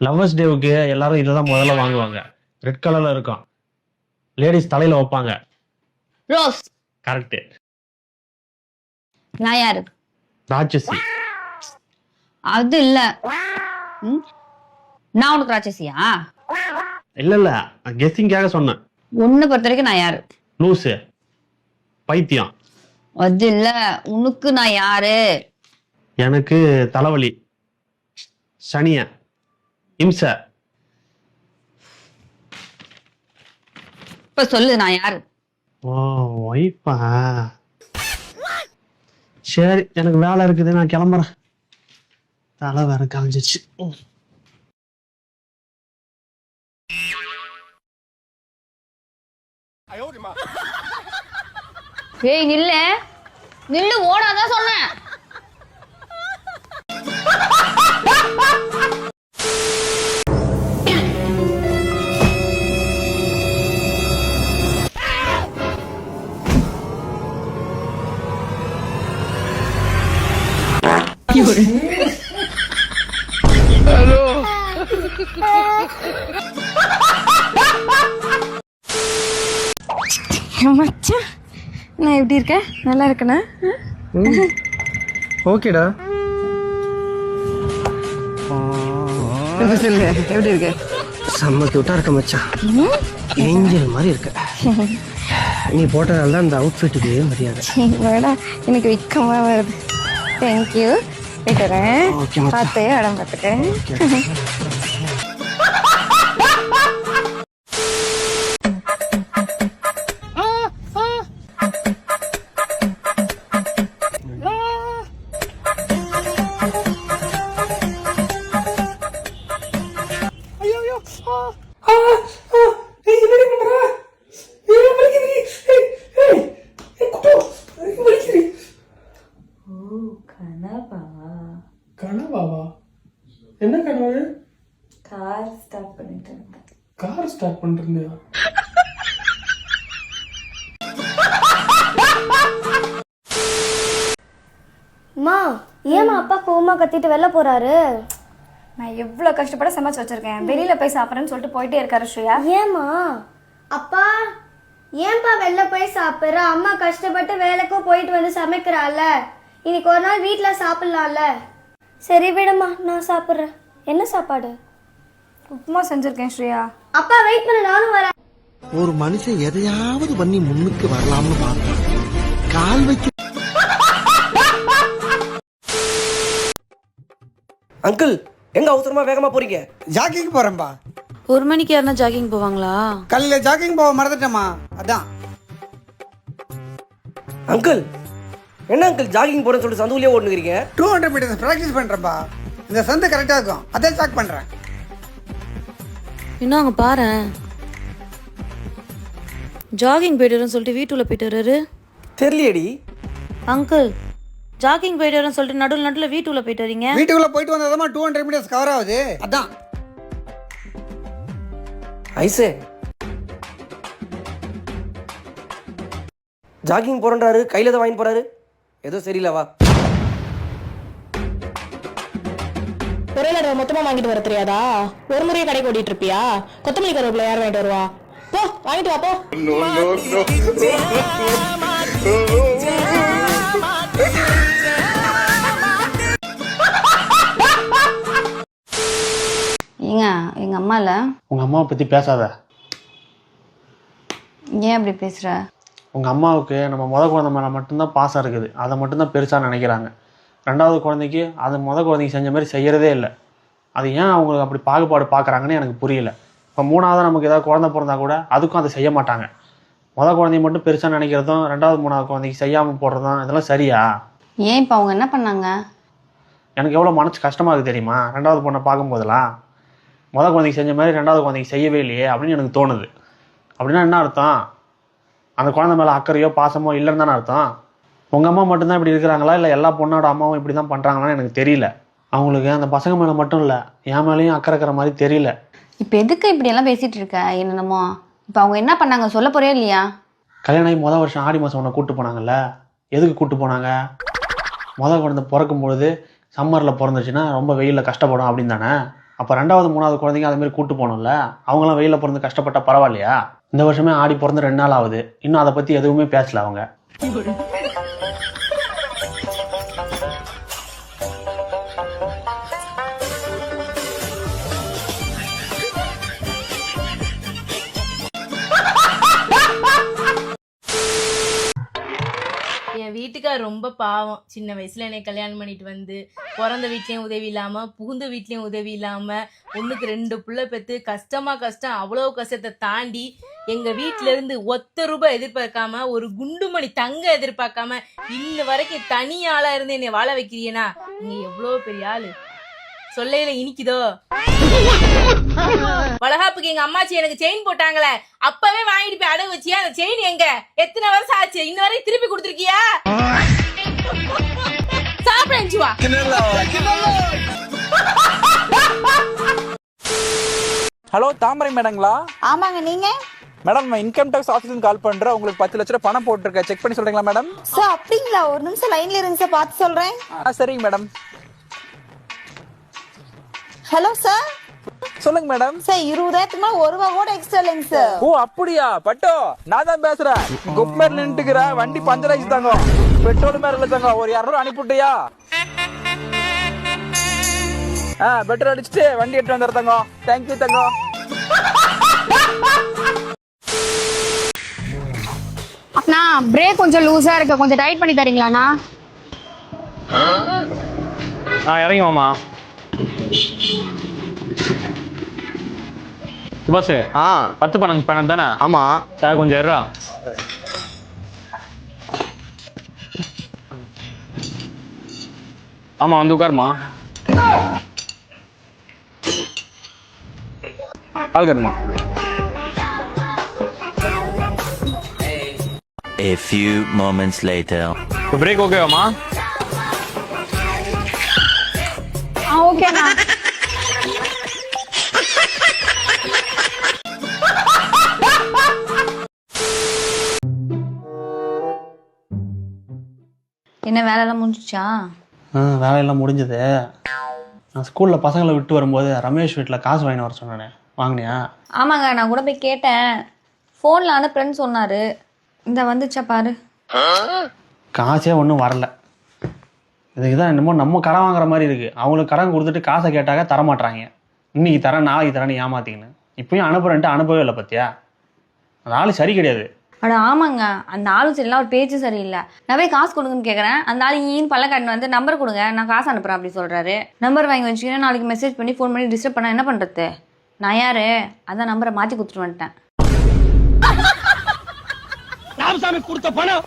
Lovers டேவுக்கு எல்லாரும் இதை தான் முதல்ல வாங்குவாங்க. ரெட் கலர்ல இருக்கும். லேடிஸ் தலையில வைப்பாங்க. ரோஸ் கரெக்ட் நான் யாரு? ராட்சசி. அது இல்ல. ம்? நான் உனக்கு ராட்சசியா? இல்ல இல்ல. கெஸ்டிங்காக சொன்னேன். உன்னை பொறுத்த வரைக்கும் நான் யாரு? லூசு. பைத்தியம். அது இல்ல. உனக்கு நான் யாரு? எனக்கு தலைவலி. சனிய இம்சை. இப்ப சொல்லு நான் யாரு? ஓ ஒய்ஃபா சரி எனக்கு வேலை இருக்குது நான் கிளம்புறேன். தலை வேற கலைஞ்சிச்சு ம். ஏய் நில்லு. நில்லு ஓடாதான் சொன்னேன். மச்சான் நான் எப்படி இருக்கேன்? நல்லா இருக்கேனா? ஓகேடா. சொல்லு எப்படி இருக்க? செம்ம கியூட்டா இருக்க மச்சான். ஏஞ்சல் மாதிரி இருக்க. நீ போட்டதால தான் இந்த அவுட்ஃபிட்டுக்கு மரியாதை. வேடா எனக்கு வெக்கமா வருது. தேங்க்யூ மச்சான். பார்த்து இடம் பார்த்துட்டேன் ஸ்டார்ட் பண்ணிருந்தியா அம்மா ஏமா அப்பா கோவமா கத்திட்டு வெளில போறாரு? நான் எவ்வளோ கஷ்டப்பட சமைச்சு வச்சிருக்கேன். வெளியில போய் சாப்பிட்றேன்னு சொல்லிட்டு போயிட்டே இருக்காரு ஸ்ரீயா. ஏமா அப்பா ஏன்பா வெளில போய் சாப்பிடுற? அம்மா கஷ்டப்பட்டு வேலைக்கும் போயிட்டு வந்து சமைக்கிறாள்ல. இன்னைக்கு ஒரு நாள் வீட்ல சாப்பிடலாம்ல. சரி விடுமா நான் சாப்பிடுறேன். என்ன சாப்பாடு? உப்புமா செஞ்சிருக்கேன் ஸ்ரீயா. அப்பா வெயிட் பண்ண நானும் வரேன். ஒரு மனுஷன் எதையாவது பண்ணி முன்னுக்கு வரலாம்னு பார்த்தான் கால் வைக்க அங்கிள் எங்க அவசரமா வேகமா போறீங்க? ஜாக்கிங் போறேன்பா. ஒரு மணிக்கு யாருன்னா ஜாகிங் போவாங்களா? காலையில ஜாக்கிங் போக மறந்துட்டேம்மா. அதான். அங்கிள் என்ன அங்கிள் ஜாகிங் போறேன்னு சொல்லிட்டு சந்துக்குள்ளேயே ஓடுனுக்கிறீங்க டூ ஹண்ட்ரட் மீட்டர்ஸ் ப்ராக்டிஸ் பண்றேன்பா. இந்த சந்து கரெக்டா இருக்கும். அதான் ஜாக் பண்றேன். இன்னும் அங்க பாரு. ஜாகிங் போயிட்டு சொல்லிட்டு வீட்டுல போயிட்டு வர்றாரு தெரியலையேடி அங்கிள் ஜாகிங் போயிட்டு வரேன்னு சொல்லிட்டு நடுவில் நடுவில் வீட்டுல போயிட்டு வரீங்க வீட்டுக்குள்ள போயிட்டு வந்ததாம்மா டூ ஹண்ட்ரட் மீட்டர்ஸ் கவர் ஆகுது. அதான். ஐசே. ஜாகிங் போறேன்றாரு கையில தான் வாங்கி போறாரு. ஏதோ சரியில்ல வா. ஒரே தடவை மொத்தமா வாங்கிட்டு வர தெரியாதா? ஒரு முறையே கடைக்கு ஓடிட்டு இருப்பியா? கொத்தமல்லி கருவேப்பிலை யார் வாங்கிட்டு வருவா? போ வாங்கிட்டு வா போ. ஏங்க எங்க அம்மா இல்ல? உங்க அம்மாவை பத்தி பேசாத. ஏன் அப்படி பேசுற? உங்க அம்மாவுக்கு நம்ம முத குழந்தை மேல மட்டும்தான் பாசம் இருக்குது. அதை மட்டும்தான் பெருசா நினைக்கிறாங்க. ரெண்டாவது குழந்தைக்கு அது முத குழந்தைக்கு செஞ்ச மாதிரி செய்யறதே இல்லை. அது ஏன் அவங்க அப்படி பாகுபாடு பார்க்கறாங்கன்னு எனக்கு புரியல. இப்போ மூணாவது நமக்கு ஏதாவது குழந்தை பிறந்தா கூட அதுக்கும் அதை செய்ய மாட்டாங்க. முத குழந்தைய மட்டும் பெருசா நினைக்கிறதும் ரெண்டாவது மூணாவது குழந்தைக்கு செய்யாம போடுறதும் இதெல்லாம் சரியா? ஏன் இப்ப அவங்க என்ன பண்ணாங்க? எனக்கு எவ்வளோ மனசு கஷ்டமா இருக்கு தெரியுமா? ரெண்டாவது பொண்ணை பார்க்கும்போதெல்லாம் முத குழந்தைக்கு செஞ்ச மாதிரி ரெண்டாவது குழந்தைக்கு செய்யவே இல்லையே அப்படின்னு எனக்கு தோணுது. அப்படின்னா என்ன அர்த்தம்? அந்த குழந்தை மேலே அக்கறையோ பாசமோ இல்லைன்னு தானே அர்த்தம்? உங்கள் அம்மா மட்டும்தான் இப்படி இருக்கிறாங்களா? இல்லை எல்லா பொண்ணோட அம்மாவும் இப்படி தான் பண்ணுறாங்களான்னு எனக்கு தெரியல. அவங்களுக்கு அந்த பசங்க மேலே மட்டும் இல்லை என் மேலேயும் அக்கறை இருக்கிற மாதிரி தெரியல. இப்ப எதுக்கு இப்படி எல்லாம் பேசிட்டு இருக்க? என்னென்னமோ இப்ப அவங்க என்ன பண்ணாங்க சொல்ல போறே இல்லையா? கல்யாணம் ஆகி மொதல் வருஷம் ஆடி மாதம் உன்னை கூட்டு போனாங்கல்ல? எதுக்கு கூட்டு போனாங்க? மொதல் குழந்தை பிறக்கும் பொழுது சம்மரில் பிறந்துச்சுன்னா ரொம்ப வெயிலில் கஷ்டப்படும் அப்படின்னு தானே? அப்போ ரெண்டாவது மூணாவது குழந்தைங்க அது மாதிரி கூட்டு போகணும்ல? அவங்களாம் வெயிலில் பிறந்து கஷ்டப்பட்டா பரவாயில்லையா? இந்த வருஷமே ஆடி பிறந்து ரெண்டு நாள் ஆகுது. இன்னும் அதை பற்றி எதுவுமே பேசல அவங்க. ரொம்ப பாவம். சின்ன வயசுல என்னை கல்யாணம் பண்ணிட்டு வந்து பிறந்த வீட்லயும் உதவி இல்லாம புகுந்த வீட்லயும் உதவி இல்லாம ஒண்ணுக்கு ரெண்டு புள்ள பெத்து கஷ்டமா கஷ்டம் அவ்வளவு கஷ்டத்தை தாண்டி எங்க வீட்ல இருந்து ஒத்த ரூபாய் எதிர்பார்க்காம ஒரு குண்டுமணி தங்க எதிர்பார்க்காம இன்ன வரைக்கும் தனி ஆளா இருந்து என்னை வாழ வைக்கிறீனா நீ எவ்வளவு பெரிய ஆளு. சொல்லையில இனிக்குதோ? வளகாப்புக்கு எங்க அம்மாச்சி எனக்கு செயின் போட்டாங்களே. அப்பவே வாங்கிட்டு போய் அடகு வச்சியா? அந்த செயின் எங்க? எத்தனை வருஷம் ஆச்சு? இன்ன வரைக்கும் திருப்பி கொடுத்துருக்கியா? சாப்பிட வா ஹலோ தாமரை மேடங்களா? ஆமாங்க நீங்க? மேடம் நான் இன்கம் டேக்ஸ் ஆஃபீஸ்க்கு கால் பண்றேன் உங்களுக்கு பத்து லட்ச ரூபா பணம் போட்டிருக்கேன். செக் பண்ணி சொல்றீங்களா மேடம்? சார் அப்படிங்களா? ஒரு நிமிஷம் லைன்ல இருங்க சார் பார்த்து சொல்றேன். ஆ சரிங்க மேடம். ஹலோ சார் சொல்லுங்க மேடம் சார் இருபதாயிரத்துக்கு மேல ஒரு ரூபா கூட எக்ஸ்ட்ரா இல்லைங்க சார் ஓ அப்படியா? பட்டோ நான் தான் பேசுறேன். குப்பர் நின்றுக்கிற வண்டி பஞ்சர் ஆயிடுச்சு தாங்க. பெட்ரோல் மேல இல்ல தாங்க. ஒரு இரநூறு அனுப்பிவிட்டியா? ஆ பெட்ரோல் அடிச்சுட்டு வண்டி எடுத்து வந்துடுற தங்க. தேங்க்யூ தங்க. அண்ணா பிரேக் கொஞ்சம் லூஸா இருக்கு. கொஞ்சம் டைட் பண்ணி தரீங்களாண்ணா? ஆ இறங்கி மாமா பஸ் ஆ. பத்து பணம் பணம் தானே? ஆமா. சார் கொஞ்சம் இருறா ஆமா வந்து உட்காருமா. ஆள்காருமா A few moments later. Break ஓகேவாமா ஓகேண்ணா என்ன வேலையெல்லாம் முடிஞ்சிச்சா? ஆ வேலையெல்லாம் முடிஞ்சது. நான் ஸ்கூலில் பசங்களை விட்டு வரும்போது ரமேஷ் வீட்டில் காசு வாங்கிட்டு வர சொன்னானே. வாங்கினியா? ஆமாங்க நான் கூட போய் கேட்டேன். ஃபோனில் அனுப்புறேன்னு சொன்னாரு. இந்த வந்துச்சா பாரு. காசே ஒன்றும் வரல. இதுக்கு தான் என்னமோ நம்ம கடன் வாங்குற மாதிரி இருக்குது அவங்களுக்கு கடன் கொடுத்துட்டு காசை கேட்டாக்க தரமாட்றாங்க. இன்னைக்கு தரேன் நாளைக்கு தரேன்னு ஏமாத்திக்கின்னு. இப்பயும் அனுப்புறேன்ட்டு அனுப்பவே இல்லை பார்த்தியா அந்த ஆள் சரி கிடையாது. அட ஆமாங்க. அந்த ஆளும் சரியில்லை ஒரு பேச்சு சரியில்லை. நான் போய் காசு கொடுங்கன்னு கேட்குறேன் அந்த ஆள் ஈன்னு பல்லக்காட்டின்னு வந்து நம்பர் கொடுங்க நான் காசு அனுப்புறேன் அப்படி சொல்கிறாரு நம்பர் வாங்கி வச்சுக்கினா நாளைக்கு மெசேஜ் பண்ணி ஃபோன் பண்ணி டிஸ்டர்ப் பண்ண என்ன பண்ணுறது நான் யாரு? அதான் நம்பரை மாற்றி கொடுத்துட்டு வந்துட்டேன். ராமசாமி கொடுத்த பணம்